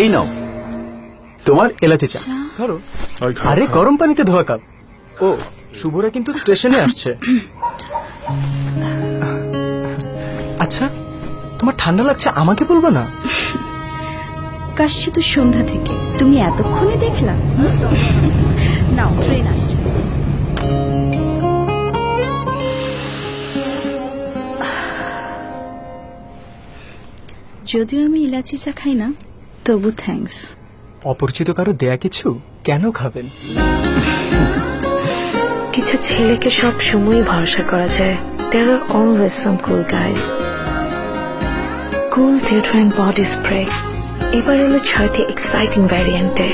এই নাও। তোমার এলাচি চা। ধরো। আরে গরম পানিতে ধোয়া কাপ ও শুভরা কিন্তু স্টেশনে আসছে। আচ্ছা তোমার ঠান্ডা লাগছে আমাকে বলব না? কাশছে তো সন্ধ্যা থেকে। তুমি এতক্ষণে দেখলাম নাও ট্রেন আসছে। যদিও আমি ইলাচি চা খাই না তবু থ্যাঙ্কস অপরিচিত কারও দেয়া কিছু কেন খাবেন? কিছু ছেলেকে সব সময় ভরসা করা যায়। There are always some cool guys cool theatre and body spray এবার এলো ছয়টি এক্সাইটিং ভ্যারিয়েন্টে